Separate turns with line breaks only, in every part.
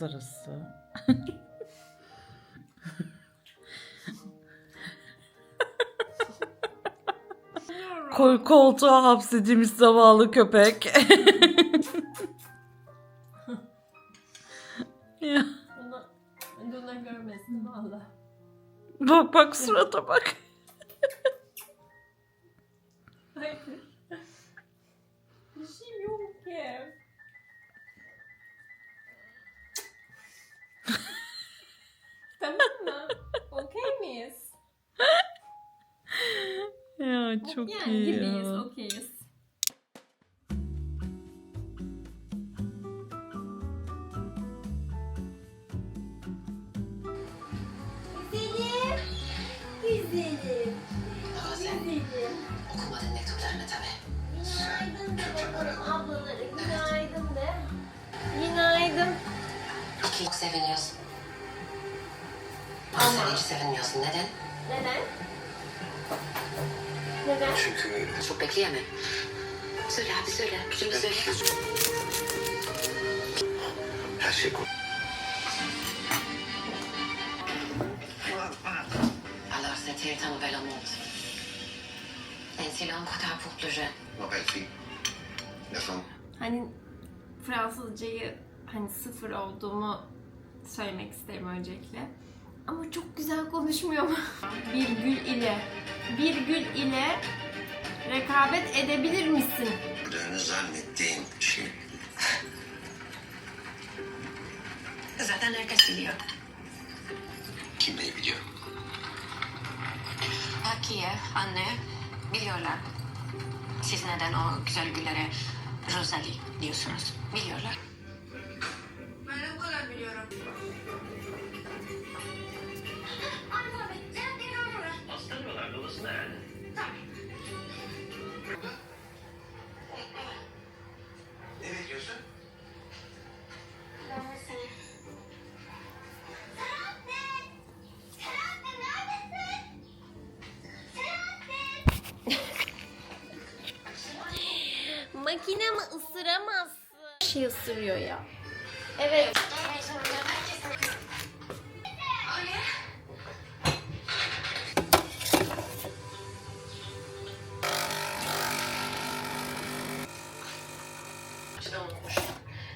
manzarası. Kol koltuğa hapsedilmiş zavallı köpek. ya,
Bunu Luna görmesin valla.
bak bak surata bak. Çok
yani
iyi
gibiyiz,
ya.
okeyiz.
Güzelim. Güzelim.
Ama sen
Güzelim.
okumadın mektuplarını tabii.
Günaydın de bakalım ablaları. Günaydın de. Günaydın.
Çok seviniyorsun. Ama sen hiç sevinmiyorsun. Neden?
Neden? Neden?
Çünkü
Çok bekleyemem. Söyle abi söyle. Gücünü söyle.
her şey konu.
Alors c'était un nouvel monde. Ainsi encore tard pour le.
Hani Fransızcayı hani sıfır olduğumu söylemek isterim öncelikle. Ama çok güzel konuşmuyor mu? Bir gül ile, bir gül ile rekabet edebilir misin?
Gördüğünü zannettiğin şey.
Zaten herkes biliyor.
Kim neyi biliyor?
Akiye, anne biliyorlar. Siz neden o güzel güllere Rosalie diyorsunuz? Biliyorlar.
Makine mi ısıramazsın? Şey ısırıyor ya. Evet.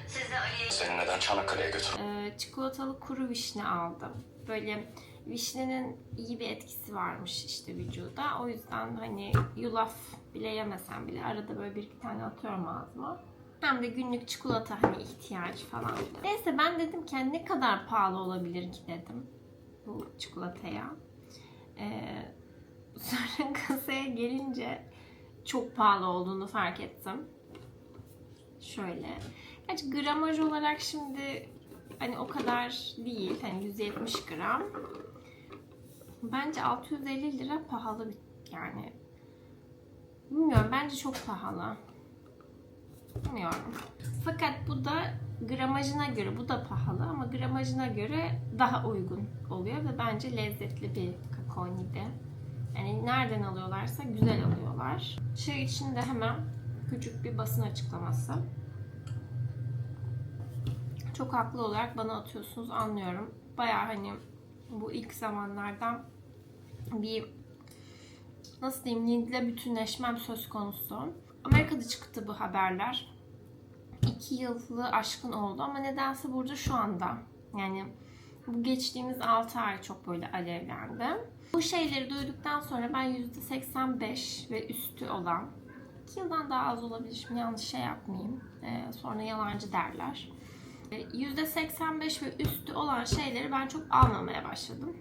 Siz de Ali'ye
Seni neden Çanakkale'ye götür?
Ee, çikolatalı kuru vişne aldım. Böyle vişnenin iyi bir etkisi varmış işte vücuda. O yüzden hani yulaf bile yemesem bile arada böyle bir iki tane atıyorum ağzıma. Hem de günlük çikolata hani ihtiyaç falan. Neyse ben dedim ki ne kadar pahalı olabilir ki dedim bu çikolataya. Ee, sonra kasaya gelince çok pahalı olduğunu fark ettim. Şöyle. Gerçi gramaj olarak şimdi hani o kadar değil. Hani 170 gram. Bence 650 lira pahalı bir yani. Bilmiyorum bence çok pahalı. Bilmiyorum. Fakat bu da gramajına göre bu da pahalı ama gramajına göre daha uygun oluyor ve bence lezzetli bir kakao nide. Yani nereden alıyorlarsa güzel alıyorlar. Şey için de hemen küçük bir basın açıklaması. Çok haklı olarak bana atıyorsunuz anlıyorum. Baya hani bu ilk zamanlardan bir nasıl diyeyim Hint'le bütünleşmem söz konusu. Amerika'da çıktı bu haberler. İki yılı aşkın oldu ama nedense burada şu anda yani bu geçtiğimiz 6 ay çok böyle alevlendi. Bu şeyleri duyduktan sonra ben %85 ve üstü olan 2 yıldan daha az olabilir şimdi yanlış şey yapmayayım. Ee, sonra yalancı derler. Ee, %85 ve üstü olan şeyleri ben çok almamaya başladım.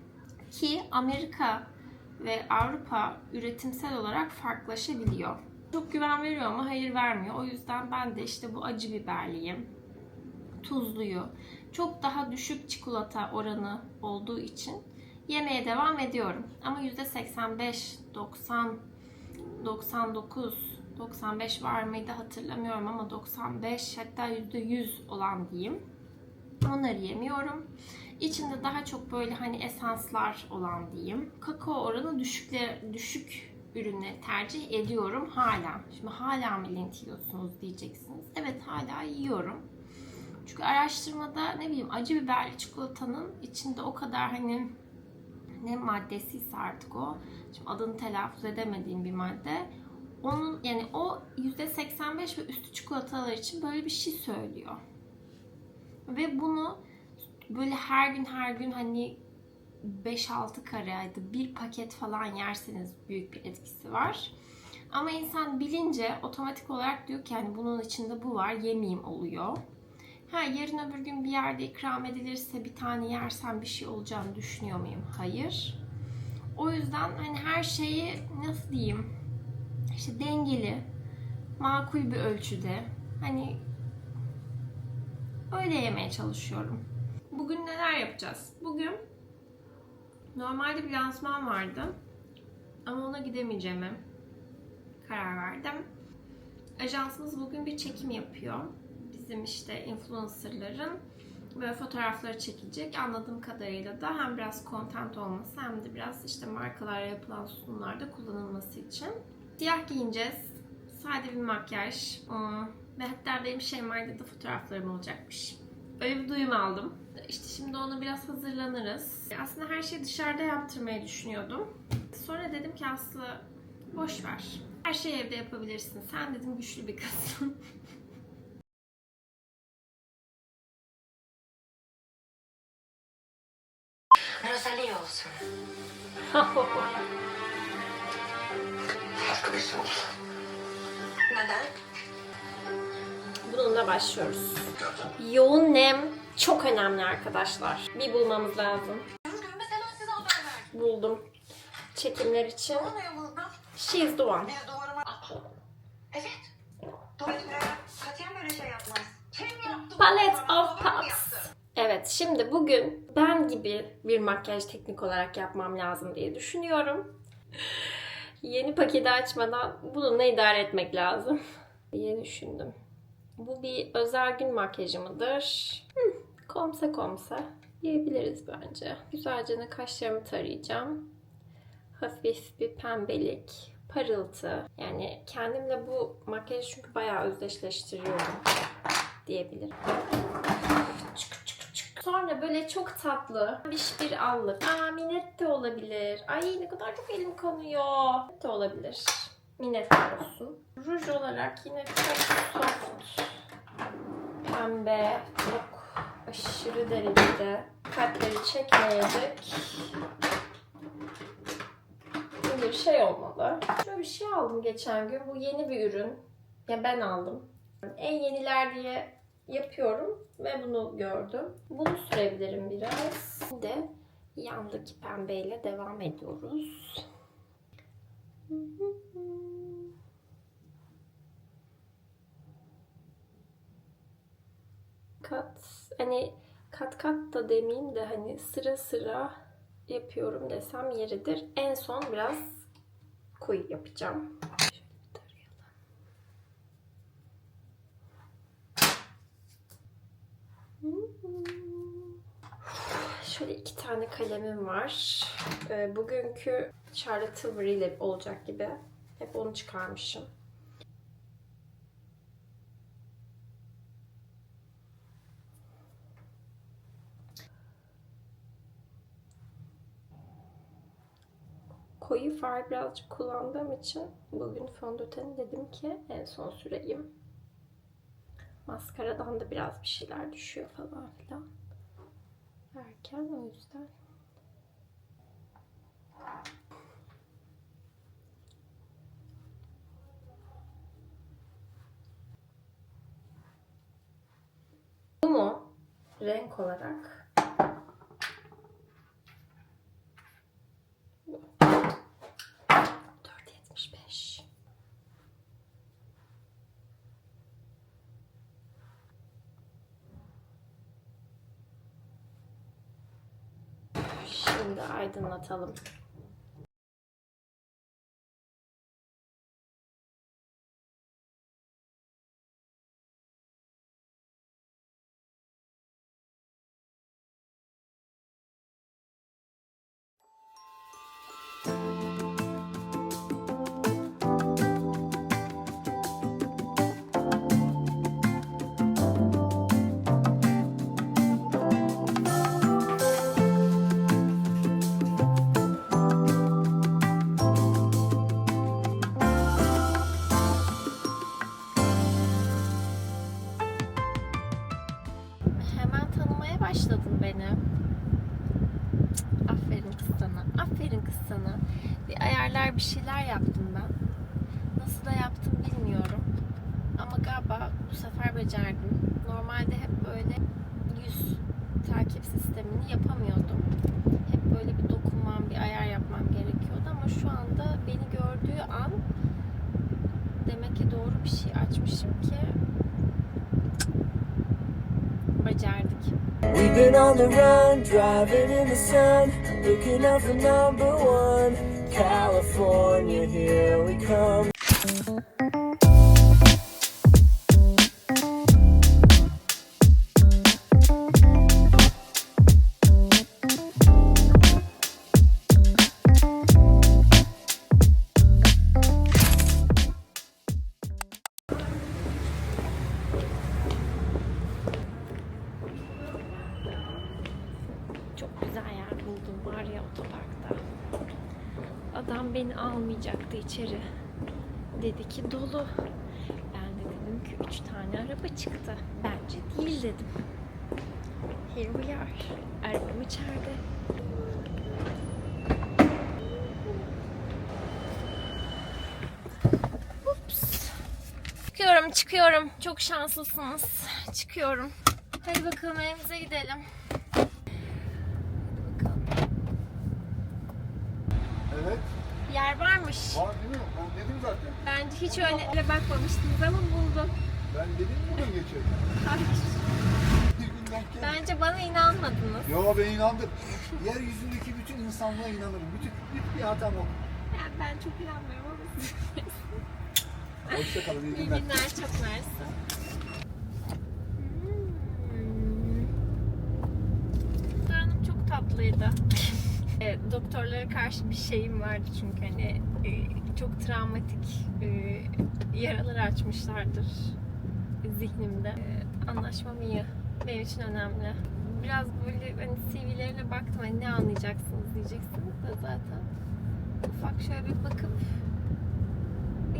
Ki Amerika ve Avrupa üretimsel olarak farklılaşabiliyor. Çok güven veriyor ama hayır vermiyor. O yüzden ben de işte bu acı biberliyim, tuzluyu, çok daha düşük çikolata oranı olduğu için yemeye devam ediyorum. Ama %85, 90, 99, 95 var mıydı hatırlamıyorum ama 95 hatta %100 olan diyeyim. Onları yemiyorum. İçinde daha çok böyle hani esanslar olan diyeyim. Kakao oranı düşükle, düşük ürünleri tercih ediyorum hala. Şimdi hala mı lint yiyorsunuz diyeceksiniz. Evet hala yiyorum. Çünkü araştırmada ne bileyim acı biberli çikolatanın içinde o kadar hani ne maddesiyse artık o. Şimdi adını telaffuz edemediğim bir madde. Onun yani o %85 ve üstü çikolatalar için böyle bir şey söylüyor. Ve bunu böyle her gün her gün hani 5-6 kareydi bir paket falan yerseniz büyük bir etkisi var. Ama insan bilince otomatik olarak diyor ki yani bunun içinde bu var yemeyeyim oluyor. Ha yarın öbür gün bir yerde ikram edilirse bir tane yersem bir şey olacağını düşünüyor muyum? Hayır. O yüzden hani her şeyi nasıl diyeyim? işte dengeli, makul bir ölçüde hani öyle yemeye çalışıyorum. Bugün neler yapacağız? Bugün normalde bir lansman vardı ama ona gidemeyeceğime karar verdim. Ajansımız bugün bir çekim yapıyor. Bizim işte influencerların böyle fotoğrafları çekilecek. Anladığım kadarıyla da hem biraz content olması hem de biraz işte markalara yapılan sunumlarda kullanılması için. Siyah giyineceğiz. Sade bir makyaj. Hmm. Ve hatta benim Şeyma'da da fotoğraflarım olacakmış. Öyle bir duyum aldım. İşte şimdi ona biraz hazırlanırız. Aslında her şeyi dışarıda yaptırmayı düşünüyordum. Sonra dedim ki Aslı boş ver. Her şeyi evde yapabilirsin. Sen dedim güçlü bir kızsın.
Rosalie olsun.
Başka bir isim olsun.
Neden?
Bununla başlıyoruz. Yoğun nem çok önemli arkadaşlar. Bir bulmamız lazım. Buldum. Çekimler için. She's the one.
Evet.
Palette of
yaptı?
Evet şimdi bugün ben gibi bir makyaj teknik olarak yapmam lazım diye düşünüyorum. Yeni paketi açmadan bununla idare etmek lazım diye düşündüm. Bu bir özel gün makyajı mıdır? Hmm, komse komse diyebiliriz bence. Güzelce de kaşlarımı tarayacağım. Hafif bir pembelik, parıltı. Yani kendimle bu makyajı çünkü bayağı özdeşleştiriyorum diyebilirim. Sonra böyle çok tatlı bir bir allık. Aa minet de olabilir. Ay ne kadar çok elim kanıyor. Minet de olabilir. Minet de olsun. Ruj olarak yine çok soft. Pembe. Çok aşırı derecede kalpleri çekmeyecek. bir şey olmalı. Şöyle bir şey aldım geçen gün. Bu yeni bir ürün. Ya ben aldım. En yeniler diye yapıyorum ve bunu gördüm. Bunu sürebilirim biraz. Şimdi yandaki pembeyle devam ediyoruz. Kat hani kat kat da demeyeyim de hani sıra sıra yapıyorum desem yeridir. En son biraz koyu yapacağım. Şöyle iki tane kalemim var. Ee, Bugünkü Charlotte Tilbury ile olacak gibi. Hep onu çıkarmışım. Koyu far birazcık kullandığım için bugün fondöteni dedim ki en son süreyim. Maskaradan da biraz bir şeyler düşüyor falan filan. Erken o yüzden. Bu mu? Renk olarak. Bu. 4.75. Şimdi aydınlatalım. Becerdim. Normalde hep böyle yüz takip sistemini yapamıyordum. Hep böyle bir dokunmam, bir ayar yapmam gerekiyordu ama şu anda beni gördüğü an demek ki doğru bir şey açmışım ki becerdik.
We've been on the run, driving in the sun, looking out for number one. California, here we come.
Dedi ki dolu. Ben de dedim ki üç tane araba çıktı. Bence değil dedim. Here we are. Arabam içeride. Çıkıyorum, çıkıyorum. Çok şanslısınız. Çıkıyorum. Hadi bakalım evimize gidelim. Bakalım.
Evet,
Yer varmış.
var değil mi? Ben dedim zaten.
Bence hiç öyle bakmamıştınız ama buldum.
Ben dedim.
Hayır.
Bir gün denk geldi.
Bence bana inanmadınız.
Yo ben inandım. Yeryüzündeki bütün insanlığa inanırım. Bütün, hiçbir hatam yok.
Yani ben çok inanmıyorum ama siz
Hoşça kalın, iyi
iyi
günler.
günler çok mersi. Hmm. Hanım çok tatlıydı. E, doktorlara karşı bir şeyim vardı çünkü hani e, çok travmatik e, yaralar açmışlardır zihnimde. E, anlaşmam iyi. Benim için önemli. Biraz böyle hani CV'lerine baktım hani ne anlayacaksınız diyeceksiniz de zaten. Ufak şöyle bir bakıp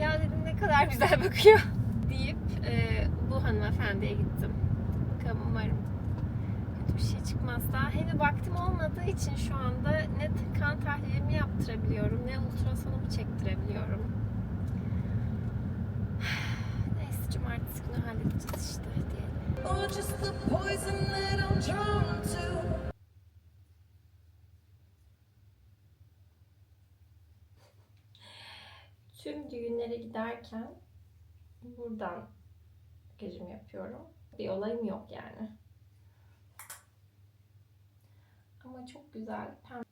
ya dedim ne kadar güzel bakıyor deyip bu hanımefendiye gittim. Bakalım umarım kötü bir şey çıkmaz. Daha henüz vaktim olmadığı için şu anda ne kan tahlilimi yaptırabiliyorum ne ultrasonumu çektirebiliyorum. Neyse cumartesi günü halledeceğiz işte diyelim. Tüm düğünlere giderken buradan makyajımı yapıyorum. Bir olayım yok yani. Ama çok güzel. Pembe.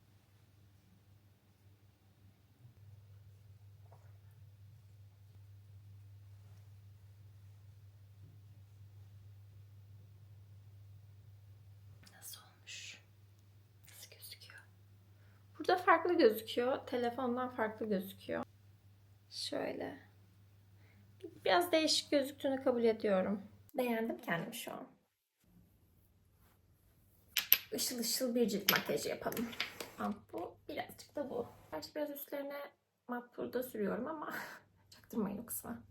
Nasıl olmuş? Nasıl gözüküyor? Burada farklı gözüküyor. Telefondan farklı gözüküyor. Şöyle. Biraz değişik gözüktüğünü kabul ediyorum. Beğendim kendimi şu an. Işıl ışıl bir cilt makyajı yapalım. Pump bu. Birazcık da bu. Gerçi biraz üstlerine mat purda sürüyorum ama çaktırmayın o kısma.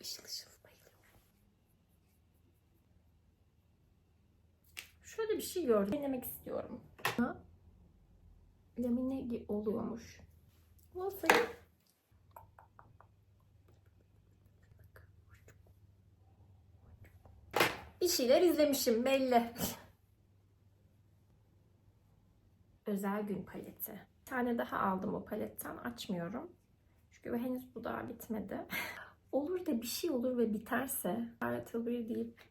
Işıl ışıl bayılıyorum. Şöyle bir şey gördüm. Denemek istiyorum. Lamine oluyormuş. Varsayın. Bir şeyler izlemişim belli. Özel gün paleti. Bir tane daha aldım o paletten. Açmıyorum. Çünkü henüz bu daha bitmedi. olur da bir şey olur ve biterse Lara Tilbury deyip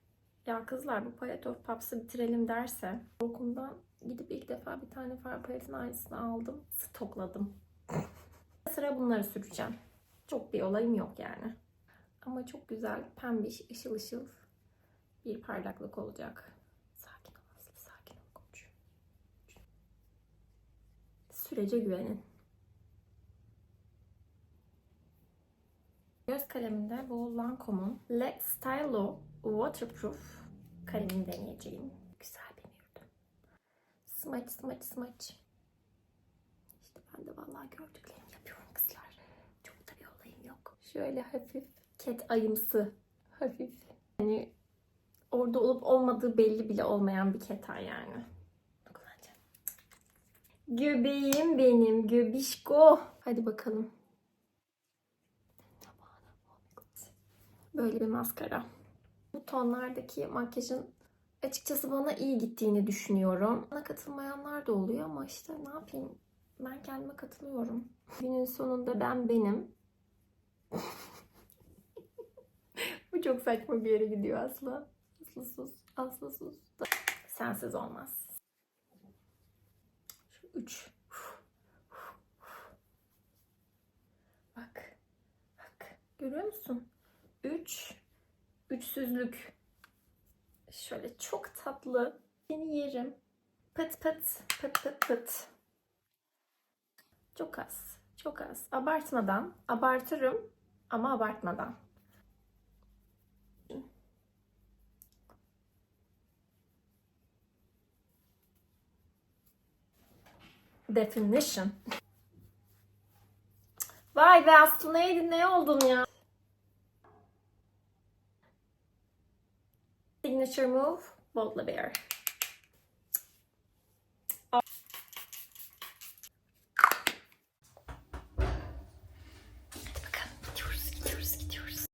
ya kızlar bu palet of paps'ı bitirelim derse korkumdan gidip ilk defa bir tane far paletin aynısını aldım. Stokladım. Sıra bunları süreceğim. Çok bir olayım yok yani. Ama çok güzel pembiş ışıl ışıl bir parlaklık olacak. Sakin ol Aslı, sakin ol koç. Sürece güvenin. Göz kaleminde bu Lancome'un Le Stylo Waterproof kalemini deneyeceğim. Güzel bir nude. Smaç smaç smaç. İşte ben de vallahi gördüklerimi yapıyorum kızlar. Çok da bir olayım yok. Şöyle hafif ket ayımsı. Hafif. Hani orada olup olmadığı belli bile olmayan bir keten yani. Kullanacağım. Göbeğim benim göbişko. Hadi bakalım. Böyle bir maskara. Bu tonlardaki makyajın açıkçası bana iyi gittiğini düşünüyorum. Bana katılmayanlar da oluyor ama işte ne yapayım? Ben kendime katılıyorum. Günün sonunda ben benim. Bu çok saçma bir yere gidiyor asla. Aslı sus. Aslı sus. Sensiz olmaz. Şu üç. Bak. Bak. Görüyor musun? Üç. Üçsüzlük. Şöyle çok tatlı. Seni yerim. Pıt pıt. Pıt pıt pıt. Çok az. Çok az. Abartmadan. Abartırım ama abartmadan. Definition. Vay be Aslı neydi ne oldun ya? Signature move, Bold Bear. Bakalım gidiyoruz, gidiyoruz, gidiyoruz.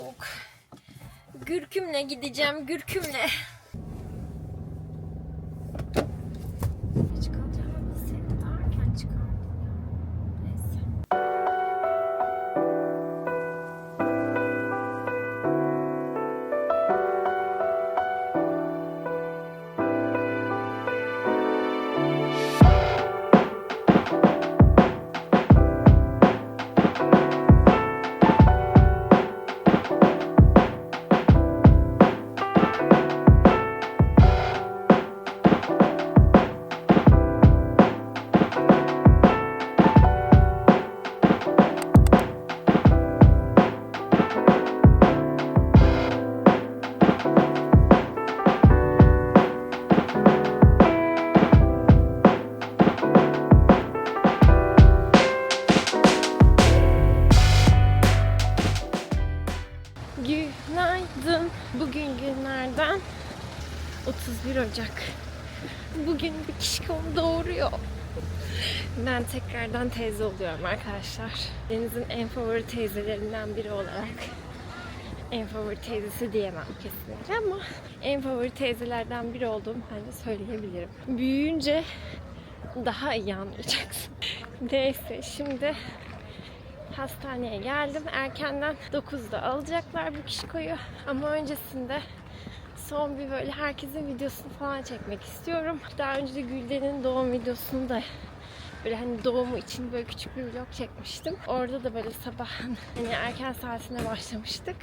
Gürkümle gideceğim, gürkümle. Teyze oluyorum arkadaşlar. Deniz'in en favori teyzelerinden biri olarak. En favori teyzesi diyemem kesinlikle ama en favori teyzelerden biri olduğumu bence söyleyebilirim. Büyüyünce daha iyi anlayacaksın. Neyse şimdi hastaneye geldim. Erkenden 9'da alacaklar bu kişikoyu. Ama öncesinde son bir böyle herkesin videosunu falan çekmek istiyorum. Daha önce de Gülden'in doğum videosunu da böyle hani doğumu için böyle küçük bir vlog çekmiştim. Orada da böyle sabah hani erken saatine başlamıştık.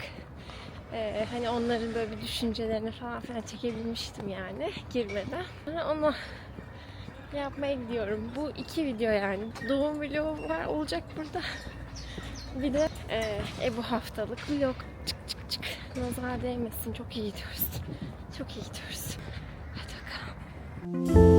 Ee, hani onların böyle bir düşüncelerini falan filan çekebilmiştim yani girmeden. Sonra onu yapmaya gidiyorum. Bu iki video yani. Doğum vlogu var olacak burada. Bir de e, e, bu haftalık vlog. Çık çık çık. Nazar değmesin. Çok iyi gidiyoruz. Çok iyi gidiyoruz. Hadi bakalım.